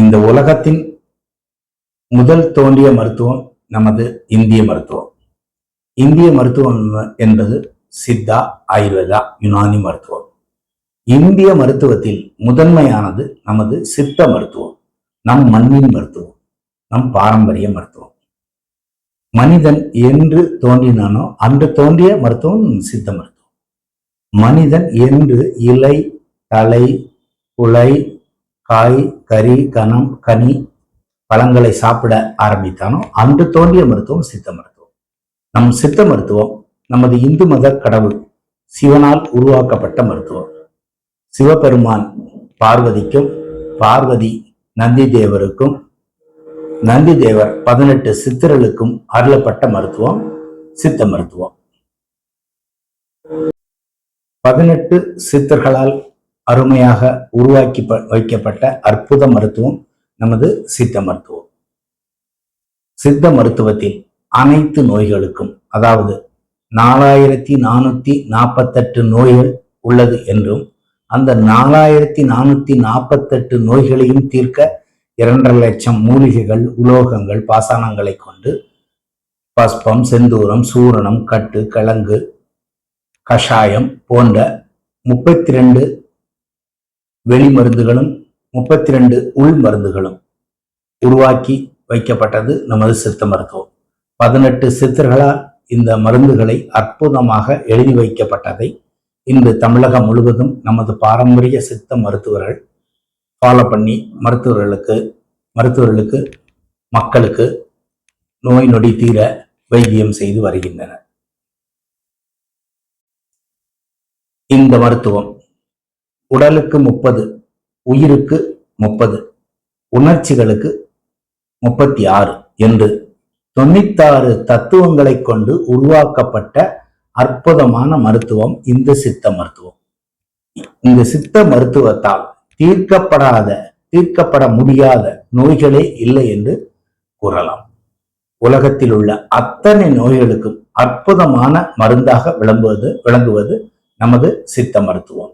இந்த உலகத்தின் முதல் தோன்றிய மருத்துவம் நமது இந்திய மருத்துவம். இந்திய மருத்துவம் என்பது சித்தா ஆயுர்வேதா யுனானி மருத்துவம். இந்திய மருத்துவத்தில் முதன்மையானது நமது சித்த மருத்துவம். நம் மண்ணின் மருத்துவம். நம் பாரம்பரிய மருத்துவம். மனிதன் என்று தோன்றினானோ அன்று தோன்றிய மருத்துவம் சித்த மருத்துவம். மனிதன் என்று இலை தலை குலை காய் கறி கணம் கனி பழங்களை சாப்பிட ஆரம்பித்தானோ அன்று தோன்றிய மருத்துவம் சித்த மருத்துவம். நம் சித்த மருத்துவம் நமது இந்து மத கடவுள் சிவனால் உருவாக்கப்பட்ட மருத்துவம். சிவபெருமான் பார்வதிக்கும் பார்வதி நந்தி தேவருக்கும் நந்தி தேவர் பதினெட்டு சித்தர்களுக்கும் அருளப்பட்ட மருத்துவம் சித்த மருத்துவம். பதினெட்டு சித்தர்களால் அருமையாக உருவாக்கி வைக்கப்பட்ட அற்புத மருத்துவம் நமது சித்த மருத்துவம். சித்த மருத்துவத்தில் அனைத்து நோய்களுக்கும் அதாவது நாலாயிரத்தி நானூத்தி நாற்பத்தெட்டு நோய்கள் உள்ளது என்றும் அந்த நாலாயிரத்தி நானூத்தி நாற்பத்தெட்டு நோய்களையும் தீர்க்க இரண்டரை லட்சம் மூலிகைகள் உலோகங்கள் பாசானங்களை கொண்டு பஸ்பம் செந்தூரம் சூரணம் கட்டு கிழங்கு கஷாயம் போன்ற முப்பத்தி ரெண்டு வெளி மருந்துகளும் முப்பத்தி ரெண்டு உள் மருந்துகளும் உருவாக்கி வைக்கப்பட்டது நமது சித்த மருத்துவம். பதினெட்டு சித்தர்களால் இந்த மருந்துகளை அற்புதமாக எழுதி வைக்கப்பட்டதை இன்று தமிழகம் முழுவதும் நமது பாரம்பரிய சித்த மருத்துவர்கள் ஃபாலோ பண்ணி மருத்துவர்களுக்கு மருத்துவர்களுக்கு மக்களுக்கு நோய் நொடி தீர வைத்தியம் செய்து வருகின்றனர். இந்த மருத்துவம் உடலுக்கு முப்பது உயிருக்கு முப்பது உணர்ச்சிகளுக்கு முப்பத்தி ஆறு என்று தொண்ணூத்தாறு தத்துவங்களை கொண்டு உருவாக்கப்பட்ட அற்புதமான மருத்துவம் இந்த சித்த மருத்துவம். இந்த சித்த மருத்துவத்தால் தீர்க்கப்படாத தீர்க்கப்பட முடியாத நோய்களே இல்லை என்று கூறலாம். உலகத்தில் உள்ள அத்தனை நோய்களுக்கும் அற்புதமான மருந்தாக விளங்குவது விளங்குவது நமது சித்த மருத்துவம்.